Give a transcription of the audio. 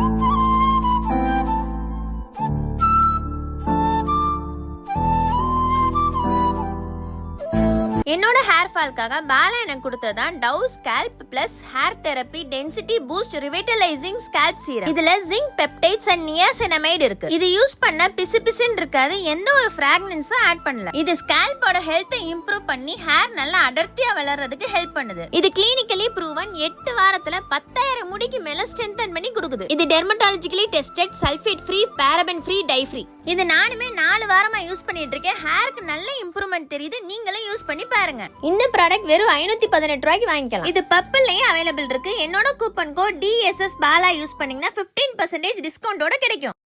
Bye. என்னோட hair ஃபால்க்காக பாலா எனக்கு கொடுத்ததான் Dove scalp plus hair therapy density boost revitalising scalp serum இதுல ஜிங்க் பெப்டைட்ஸ் அண்ட் நியாசினமைடு இருக்கு. இது யூஸ் பண்ண பிசு பிசுன்னு இருக்காது எந்த ஒரு ஃபிராக்னன்ஸும் ஆட் பண்ணல. இது ஸ்கேல்போட ஹெல்த்தை இம்ப்ரூவ் பண்ணி ஹேர் நல்லா அடர்த்தியா வளர்றதுக்கு ஹெல்ப் பண்ணுது. இது கிளினிக்கலி ப்ரூவன் எட்டு வாரத்துல பத்தாயிரம் முடிக்கு மேல ஸ்ட்ரென்தன் பண்ணி கொடுக்குது. இது dermatologically tested sulphate free paraben free dye free இது நானுமே நாலு வாரமா யூஸ் பண்ணிட்டு இருக்கேன். ஹேருக்கு நல்ல இம்ப்ரூவ்மெண்ட் தெரியுது. நீங்களும் யூஸ் பண்ணி பாருங்க. இந்த ப்ராடக்ட் வெறும் ஐநூத்தி பதினெட்டு ரூபாய்க்கு வாங்கிக்கலாம். இது பர்பிள்லயும் அவைலபிள் இருக்கு. என்னோட coupon code DSS Bala use பண்ணீங்கன்னா 15% பர்சன்டேஜ் டிஸ்கவுண்டோட கிடைக்கும்.